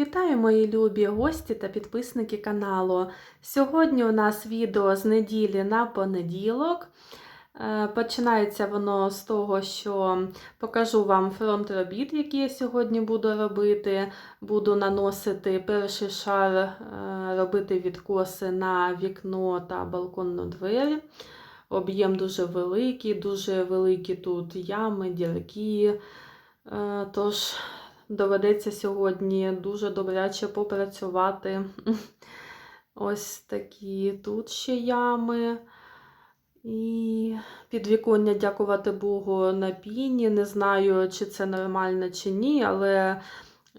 Вітаю мої любі гості та підписники каналу. Сьогодні у нас відео з неділі на понеділок. Е, Починається воно з того, що покажу вам фронт робіт, які я сьогодні буду робити. Буду наносити перший шар, е, робити відкоси на вікно та балконну двері. Об'єм дуже великий, дуже великі тут ями, дірки. Е, Тож доведеться сьогодні дуже добряче попрацювати. Ось такі тут ще ями. І підвіконня, дякувати Богу, на піні. Не знаю, чи це нормально, чи ні, але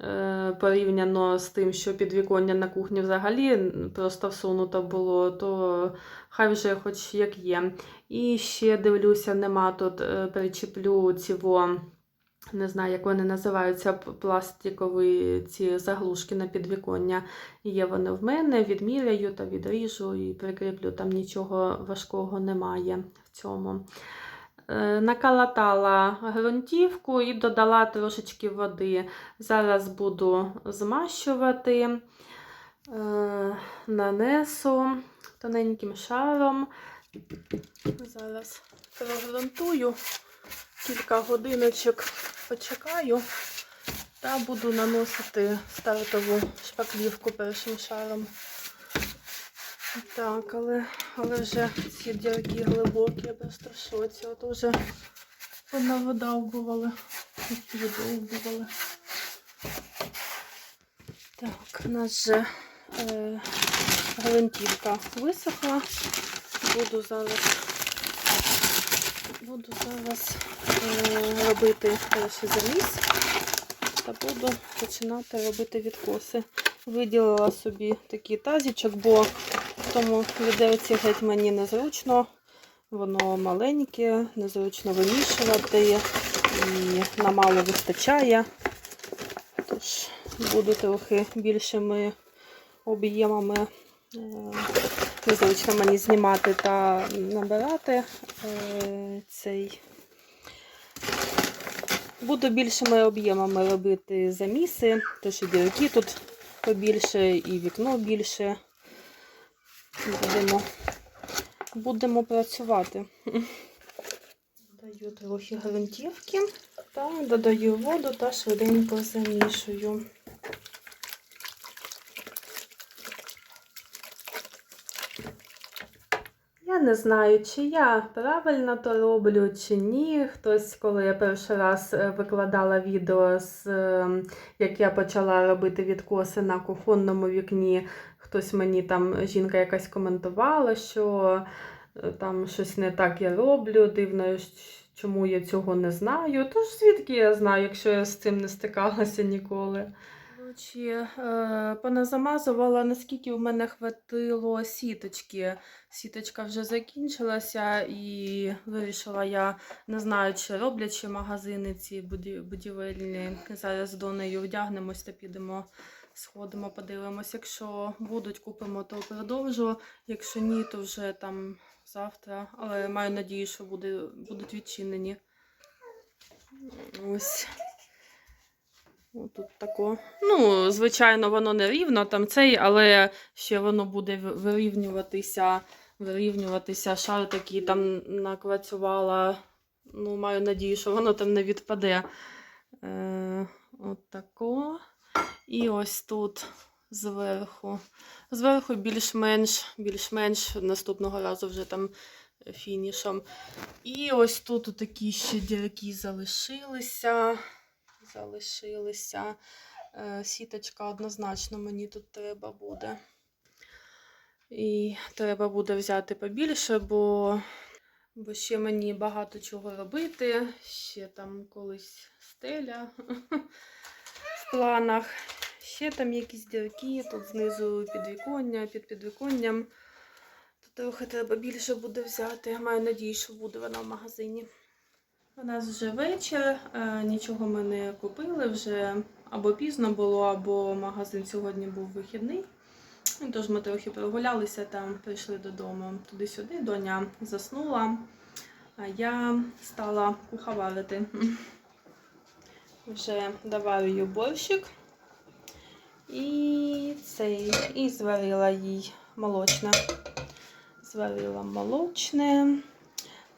е, порівняно з тим, що підвіконня на кухні взагалі просто всунуто було, то хай вже хоч як є. І ще дивлюся, нема тут, е, причеплю цього не знаю, як вони називаються, пластикові ці заглушки на підвіконня. Є вони в мене, відміряю та відріжу і прикріплю, там нічого важкого немає в цьому. Е, Накалатала ґрунтівку і додала трошечки води. Зараз буду змащувати, Е, нанесу тоненьким шаром. Зараз прогрунтую кілька годиночок почекаю та буду наносити стартову шпаклівку першим шаром. Так, але, але вже ці дірки глибокі, я просто в шоці. От уже одна вода вбивала, воду вбивала. Так, у нас вже е, гвинтівка висохла. Буду зараз буду зараз е, робити перший заміс та буду починати робити відкоси. Виділила собі такий тазічок, бо в тому відерці геть мені незручно. Воно маленьке, незручно вимішувати і намало вистачає. Тож буду трохи більшими об'ємами. Незручно мені знімати та набирати е, цей. Буду більшими об'ємами робити заміси, тож і дірки тут побільше, і вікно більше. Будемо, будемо працювати. Додаю трохи грунтівки та додаю воду та швиденько замішую. Не знаю, чи я правильно то роблю, чи ні. Хтось, коли я перший раз е, викладала відео, з, е, як я почала робити відкоси на кухонному вікні, хтось мені там, жінка якась коментувала, що е, там щось не так я роблю, дивно, чому я цього не знаю. Тож звідки я знаю, якщо я з цим не стикалася ніколи. Коротше, е, поназамазувала, наскільки в мене хватило сіточки. Сіточка вже закінчилася і вирішила я, не знаю, чи роблять ще магазини ці будівельні. Зараз з Донею вдягнемось та підемо, сходимо, подивимось. Якщо будуть, купимо, то продовжу. Якщо ні, то вже там завтра. Але маю надію, що буде, будуть відчинені. Ось. Отут тако. Ну, звичайно, воно не рівно там цей, але ще воно буде вирівнюватися, вирівнюватися. Шар такий там наквацювала. Ну, маю надію, що воно там не відпаде. Е, от тако. І ось тут зверху. Зверху більш-менш, більш-менш наступного разу вже там фінішом. І ось тут такі ще дірки залишилися залишилися. Е, Сіточка однозначно мені тут треба буде. І треба буде взяти побільше, бо, бо ще мені багато чого робити. Ще там колись стеля в планах. Ще там якісь дірки, тут знизу підвіконня, під підвіконням. Тут трохи треба більше буде взяти. Маю надію, що буде вона в магазині. У нас вже вечір, е, нічого ми не купили, вже або пізно було, або магазин сьогодні був вихідний. Тож ми трохи прогулялися там, прийшли додому туди-сюди. Доня заснула, а я стала куховарити. Вже доварюю борщик. І цей і зварила їй молочне. Зварила молочне.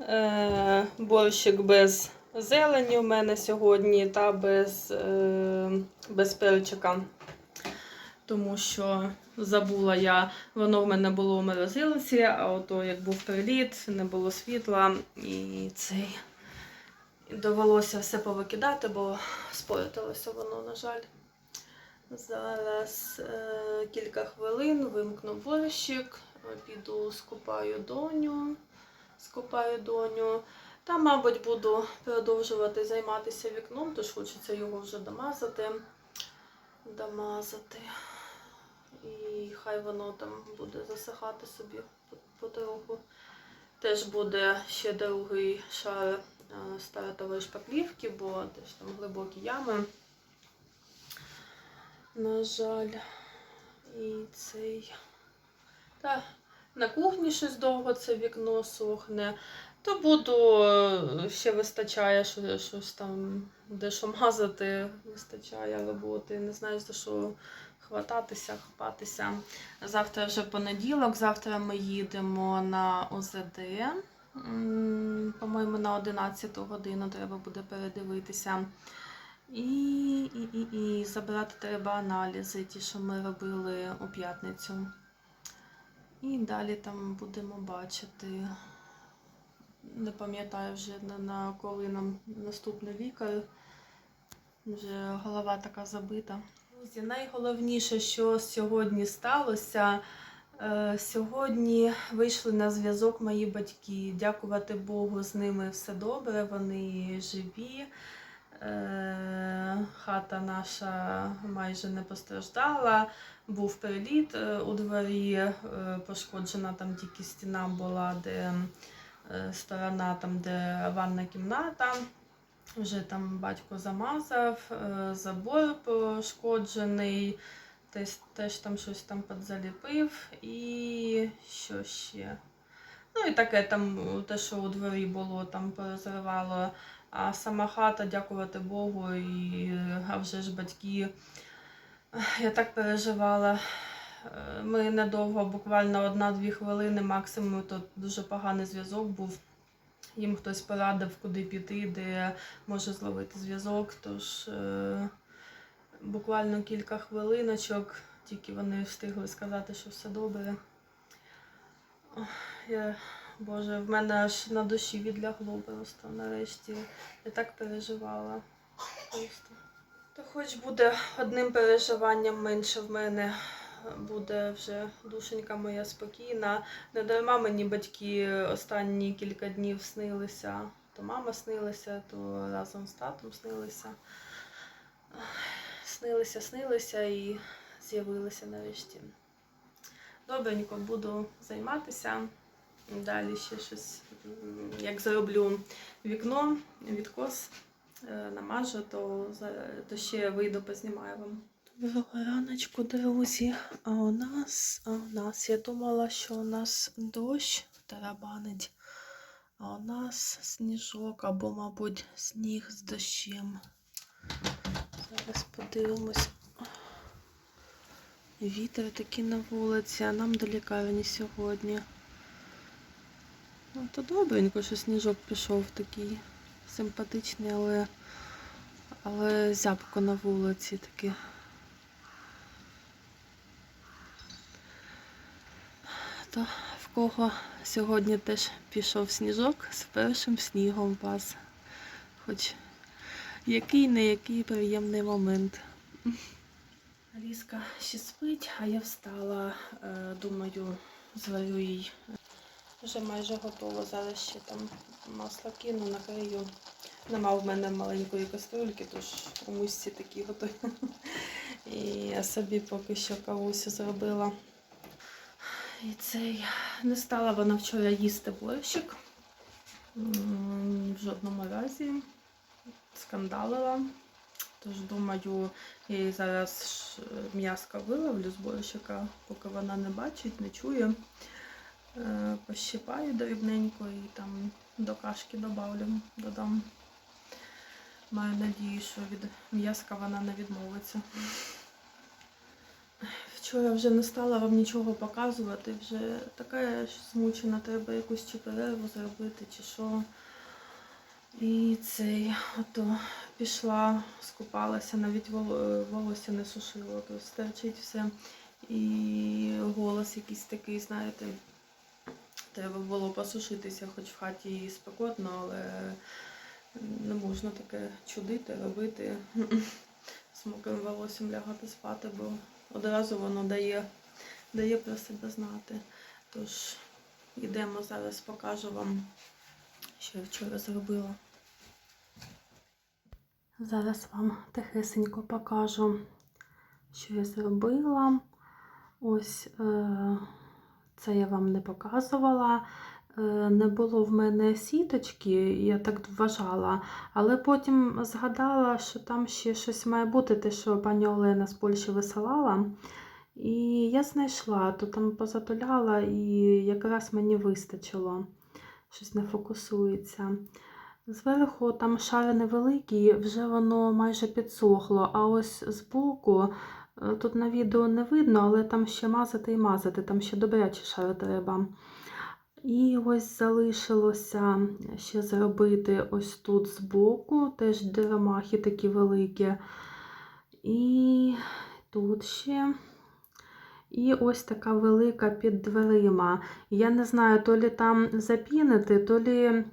Е, борщик без зелені у мене сьогодні та без, е, без перчика. Тому що забула я, воно в мене було в морозилці, а ото як був приліт, не було світла і цей. Довелося все повикидати, бо споритилося воно, на жаль. Зараз е, кілька хвилин вимкну борщик, піду скупаю доню. Скупаю доню. Та, мабуть, буду продовжувати займатися вікном, тож хочеться його вже домазати. Домазати. І хай воно там буде засихати собі по- потроху. Теж буде ще другий шар е, стартової шпаклівки, бо теж там глибокі ями. На жаль, і цей. Та на кухні щось довго це вікно сохне. То буду е, ще вистачає, що, щось там, де що мазати, вистачає роботи. Не знаю, за що хвататися, хапатися. Завтра вже понеділок, завтра ми їдемо на ОЗД. По-моєму, на 11 годину треба буде передивитися. І, і, і, і забрати треба аналізи, ті, що ми робили у п'ятницю. І далі там будемо бачити. Не пам'ятаю вже на, коли нам наступний лікар. Вже голова така забита. Друзі, найголовніше, що сьогодні сталося. е, Сьогодні вийшли на зв'язок мої батьки. Дякувати Богу, з ними все добре, вони живі. Е, Хата наша майже не постраждала. Був приліт е, у дворі, е, пошкоджена там тільки стіна була, де сторона, там, де ванна кімната. Вже там батько замазав, забор пошкоджений, теж, теж там щось там підзаліпив і що ще. Ну і таке там те, що у дворі було, там порозривало. А сама хата, дякувати Богу, і а вже ж батьки. Я так переживала. Е, Ми недовго, буквально одна-дві хвилини максимум, то дуже поганий зв'язок був. Їм хтось порадив, куди піти, де може зловити зв'язок. Тож е, буквально кілька хвилиночок, тільки вони встигли сказати, що все добре. Я, Боже, в мене аж на душі відлягло просто нарешті. Я так переживала. Просто. То хоч буде одним переживанням менше в мене, буде вже душенька моя спокійна. Не дарма мені батьки останні кілька днів снилися. То мама снилася, то разом з татом снилися. Снилися, снилися і з'явилися нарешті. Добренько буду займатися. Далі ще щось, як зроблю вікно, відкос е, намажу, то, то ще вийду, познімаю вам. Доброго раночку, друзі. А у нас, а у нас, я думала, що у нас дощ тарабанить, а у нас сніжок або, мабуть, сніг з дощем. Зараз подивимось. Вітер такий на вулиці, а нам до лікарні сьогодні. То добренько, що сніжок пішов такий симпатичний, але, але зябко на вулиці таке. То в кого сьогодні теж пішов сніжок з першим снігом вас. Хоч який не який приємний момент. Аліска ще спить, а я встала. Е, Думаю, зварю їй. Вже майже готово. Зараз ще там масло кину, накрию. Нема в мене маленької кастрюльки, тож у мисці такі готові. І я собі поки що кавусю зробила. І цей не стала вона вчора їсти борщик. В жодному разі скандалила. Тож думаю, я їй зараз ш- виловлю з борщика, поки вона не бачить, не чує. Е, Пощипаю дрібненько і там до кашки добавлю, додам. Маю надію, що від м'яска вона не відмовиться. Вчора вже не стала вам нічого показувати, вже така змучена, треба якусь чи перерву зробити, чи що. І цей, ото пішла, скупалася, навіть волосся не сушила, то стерчить все. І голос якийсь такий, знаєте, треба було посушитися, хоч в хаті і спекотно, але не можна таке чудити, робити. З мокрим волоссям лягати спати, бо одразу воно дає, дає про себе знати. Тож йдемо зараз, покажу вам, що я вчора зробила. Зараз вам тихесенько покажу, що я зробила. Ось е, це я вам не показувала. Е, Не було в мене сіточки, я так вважала, але потім згадала, що там ще щось має бути, те, що пані Олена з Польщі висилала. І я знайшла, то там позатуляла, і якраз мені вистачило. Щось не фокусується. Зверху там шари невеликі, вже воно майже підсохло, а ось збоку, тут на відео не видно, але там ще мазати і мазати, там ще добрячі шари треба. І ось залишилося ще зробити ось тут збоку, теж дирамахи такі великі. І тут ще. І ось така велика під дверима. Я не знаю, то лі там запінити, то лі е,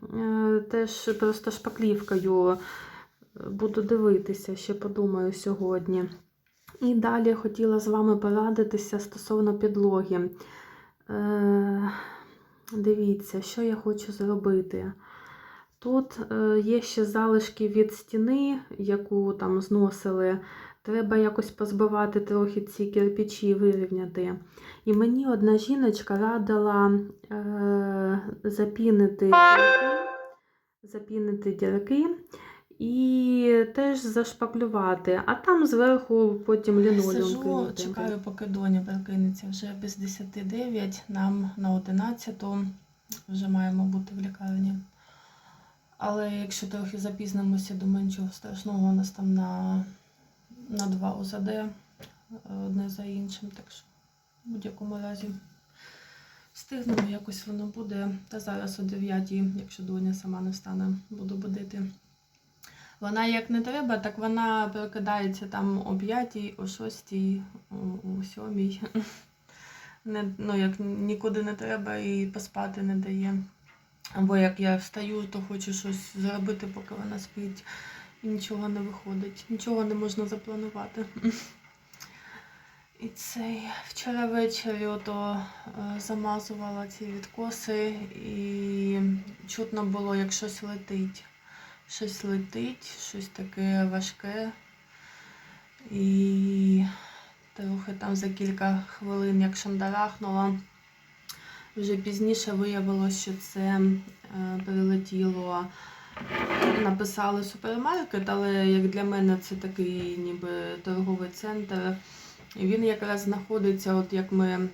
теж просто шпаклівкою буду дивитися, ще подумаю сьогодні. І далі хотіла з вами порадитися стосовно підлоги. Е, дивіться, що я хочу зробити. Тут е, є ще залишки від стіни, яку там зносили. Треба якось позбивати трохи ці кирпичі, вирівняти. І мені одна жіночка радила е, запінити дірки, запінити дірки і теж зашпаклювати, а там зверху потім лінолеум Сижу, чекаю, поки доня прокинеться вже без 10 нам на 11 вже маємо бути в лікарні. Але якщо трохи запізнимося, думаю, нічого страшного, у нас там на, на два ОЗД е, одне за іншим, так що в будь-якому разі встигнемо, якось воно буде. Та зараз о 9, якщо доня сама не встане, буду будити. Вона як не треба, так вона прокидається там о 5, о 6, о, 7. Не, ну, як нікуди не треба і поспати не дає. Або як я встаю, то хочу щось зробити, поки вона спить. І нічого не виходить, нічого не можна запланувати. І цей вчора ввечері ото е, замазувала ці відкоси, і чутно було, як щось летить. Щось летить, щось таке важке. І трохи там за кілька хвилин, як шандарахнула, вже пізніше виявилося, що це е, прилетіло. Написали супермаркет, але як для мене це такий ніби торговий центр. Він якраз знаходиться, от як ми е,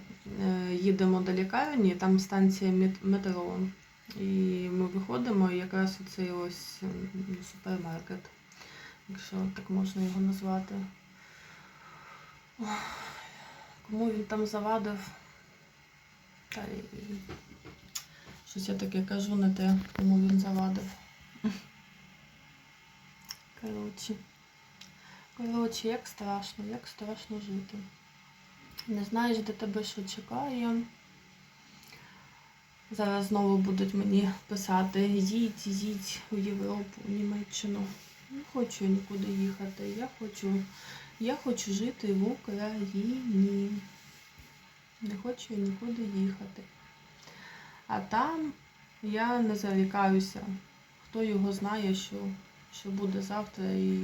їдемо до лікарні, там станція метро. І ми виходимо, і якраз оцей ось супермаркет, якщо так можна його назвати. Кому він там завадив? Та щось я таке кажу не те, кому він завадив. Коротше. Коротше, як страшно, як страшно жити. Не знаєш, де тебе що чекає. Зараз знову будуть мені писати їдь, їдь у Європу, у Німеччину. Не хочу я нікуди їхати. Я хочу, я хочу жити в Україні. Не хочу я нікуди їхати. А там я не зарікаюся. Хто його знає, що, що буде завтра і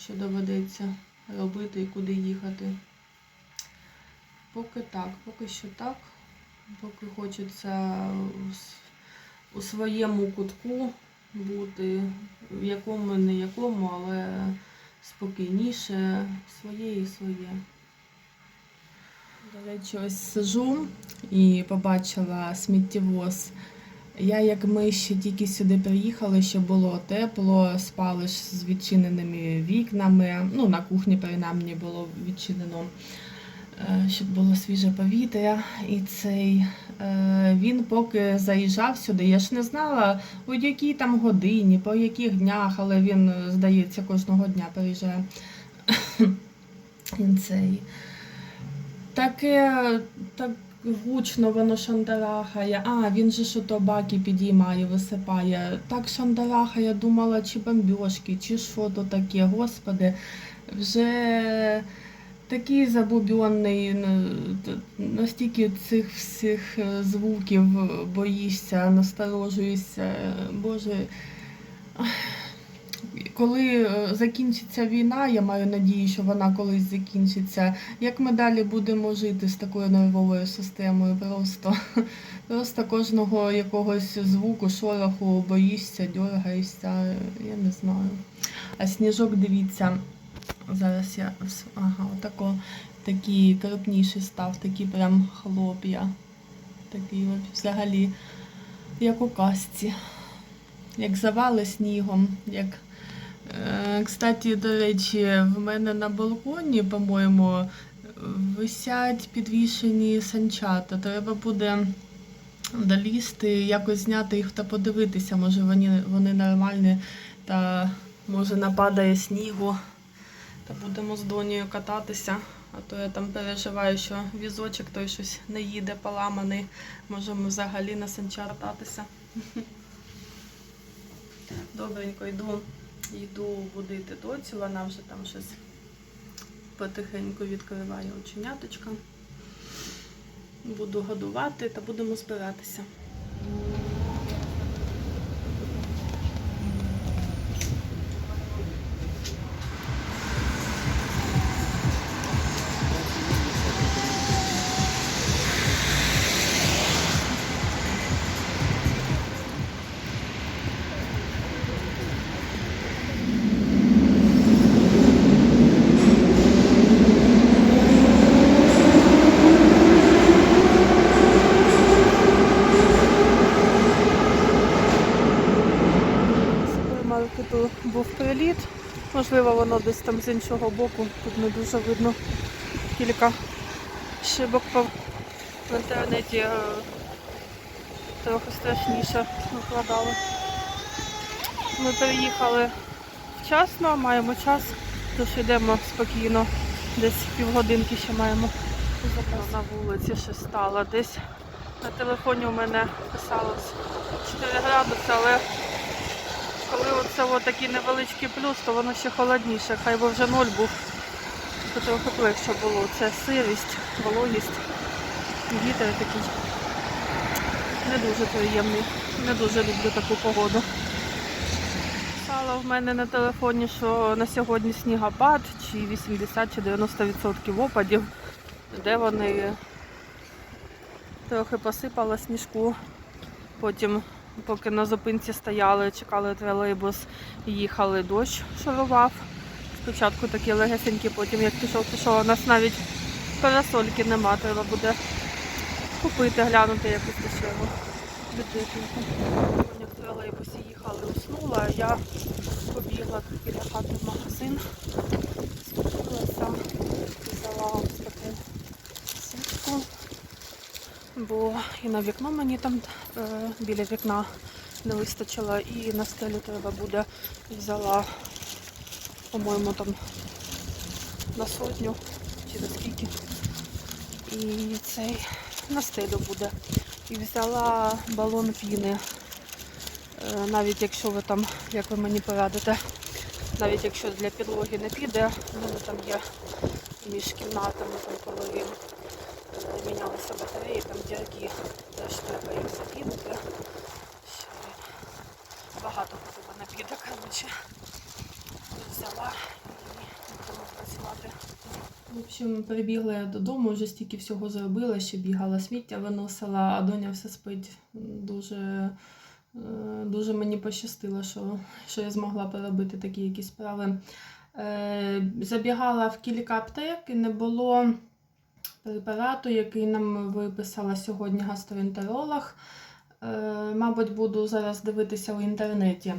що доведеться робити і куди їхати. Поки так, поки що так. Поки хочеться у своєму кутку бути, в якому не якому, але спокійніше, своє і своє. До речі, ось сижу і побачила сміттєвоз. Я, як ми ще тільки сюди приїхали, ще було тепло, спали з відчиненими вікнами. Ну, на кухні, принаймні, було відчинено. Е, щоб було свіже повітря. І цей е, він поки заїжджав сюди. Я ж не знала, у якій там годині, по яких днях, але він, е, здається, кожного дня приїжджає. Таке так гучно воно шандарахає. А, він же що то баки підіймає, висипає. Так шандарахає, думала, чи бомбьошки, чи що то таке, господи. Вже такий забубьонний, настільки цих всіх е, звуків боїшся, насторожуєшся. Боже. Коли е, закінчиться війна, я маю надію, що вона колись закінчиться. Як ми далі будемо жити з такою нервовою системою? Просто, просто кожного якогось звуку, шороху боїшся, дергаєшся, я не знаю. А сніжок, дивіться, зараз я ага, отако, такий крупніший став, такі прям хлоп'я. Такий взагалі, як у казці. Як завали снігом, як Е, Кстати, до речі, в мене на балконі, по-моєму, висять підвішені санчата. Треба буде долізти, якось зняти їх та подивитися. Може вони, вони нормальні, та може нападає снігу. Та будемо з донею кататися. А то я там переживаю, що візочок той щось не їде поламаний. Можемо взагалі на санчар кататися. Добренько йду. Йду будити доцю, вона вже там щось потихеньку відкриває оченяточка. Буду годувати та будемо збиратися. Воно десь там з іншого боку. Тут не дуже видно кілька шибок в інтернеті е, трохи страшніше викладали. Ми переїхали вчасно, маємо час, тож йдемо спокійно. Десь півгодинки ще маємо. На вулиці ще стало. Десь на телефоні у мене писалось 4 градуси, але коли оце такий невеличкий плюс, то воно ще холодніше. Хай би вже ноль був, то трохи легше було. Це сирість, вологість, вітер такий не дуже приємний. Не дуже люблю таку погоду. Писала в мене на телефоні, що на сьогодні снігопад, чи 80 чи 90% опадів, де вони трохи посипала сніжку. Потім, поки на зупинці стояли, чекали тролейбус, їхали, дощ шарував. Спочатку такі легесенькі, потім як пішов, пішов, у нас навіть парасольки нема, треба буде купити, глянути якусь дешеву бюджетненьку. Як тролейбусі їхали, уснула, а я побігла біля хати в магазин, скупилася, взяла ось таку сітку бо і на вікно мені там е, біля вікна не вистачило, і на стелю треба буде взяла, по-моєму, там на сотню чи за скільки. І цей на стелю буде. І взяла балон піни. Е, навіть якщо ви там, як ви мені порадите, навіть якщо для підлоги не піде, в мене там є між кімнатами, там коли він мінялися батареї, там дірки теж треба їх закинути. Багато куди вона піде, коротше. Взяла і будемо працювати. В общем, прибігла я додому, вже стільки всього зробила, ще бігала сміття виносила, а доня все спить. Дуже, е, дуже мені пощастило, що, що я змогла поробити такі якісь справи. Е, Забігала в кілька аптек і не було препарату, який нам виписала сьогодні гастроентеролог. Е, Мабуть, буду зараз дивитися в інтернеті.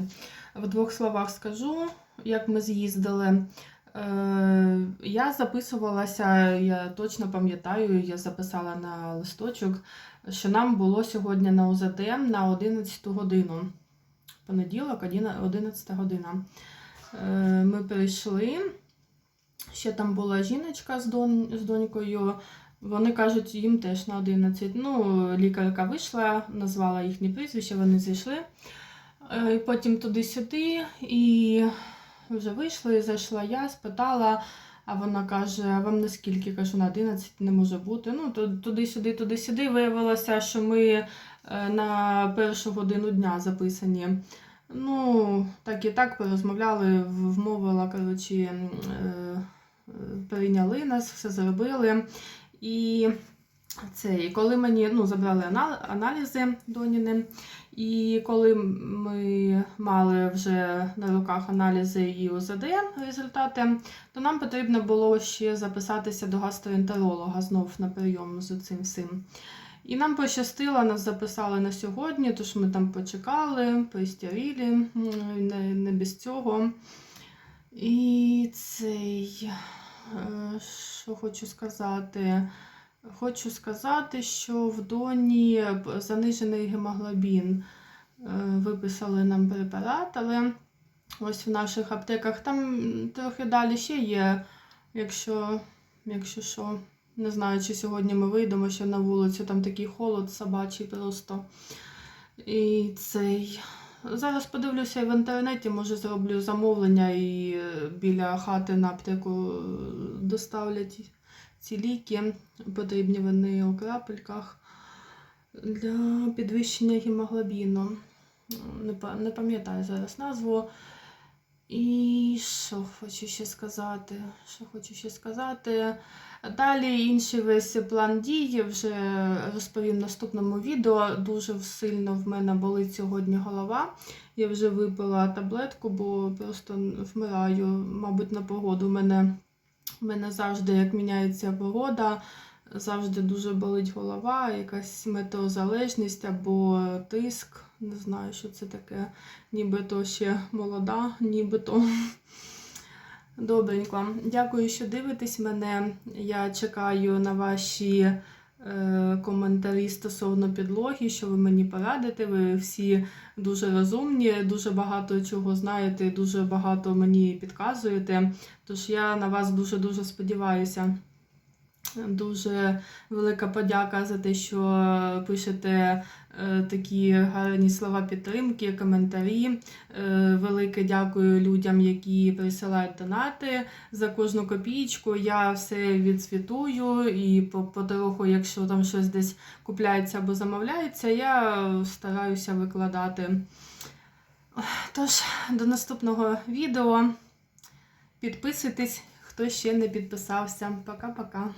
В двох словах скажу, як ми з'їздили. Е, я записувалася, я точно пам'ятаю, я записала на листочок, що нам було сьогодні на УЗД на 11 годину. Понеділок, 11 година. Е, ми прийшли. Ще там була жіночка з, дон, з донькою. Вони кажуть, їм теж на 11. Ну, лікарка вийшла, назвала їхні прізвища, вони зайшли. Е, Потім туди-сюди, і вже вийшли, зайшла я, спитала, а вона каже: вам наскільки? Кажу, на 11 не може бути. Ну, туди-сюди, туди-сюди. Виявилося, що ми е, на першу годину дня записані. Ну, так і так порозмовляли, вмовила, коротше, е, прийняли нас, все зробили. І це, і коли мені ну, забрали аналізи доніни, і коли ми мали вже на руках аналізи і УЗД результати, то нам потрібно було ще записатися до гастроентеролога знов на прийом з цим всім. І нам пощастило, нас записали на сьогодні, тож ми там почекали, пристярілі, не, не без цього. І цей, е, що хочу сказати. Хочу сказати, що в доні занижений гемоглобін. Е, Виписали нам препарат, але ось в наших аптеках там трохи далі ще є, якщо, якщо що. Не знаю, чи сьогодні ми вийдемо ще на вулицю, там такий холод собачий просто. І цей. Зараз подивлюся в інтернеті, може зроблю замовлення і е, біля хати на аптеку е, доставлять ці ліки. Потрібні вони у крапельках для підвищення гемоглобіну. Не пам'ятаю зараз назву. І що хочу ще сказати? Що хочу ще сказати? Далі інший весь план дій вже розповім в наступному відео. Дуже сильно в мене болить сьогодні голова. Я вже випила таблетку, бо просто вмираю, мабуть, на погоду. У мене, у мене завжди, як міняється погода, завжди дуже болить голова, якась метеозалежність або тиск. Не знаю, що це таке. Нібито ще молода, нібито. Добренько. Дякую, що дивитесь мене. Я чекаю на ваші е, коментарі стосовно підлоги, що ви мені порадите. Ви всі дуже розумні, дуже багато чого знаєте, дуже багато мені підказуєте. Тож я на вас дуже-дуже сподіваюся. Дуже велика подяка за те, що пишете е, такі гарні слова підтримки, коментарі. Е, велике дякую людям, які присилають донати за кожну копійку. Я все відсвітую і потроху, якщо там щось десь купляється або замовляється, я стараюся викладати. Тож, до наступного відео. Підписуйтесь, хто ще не підписався. Пока-пока.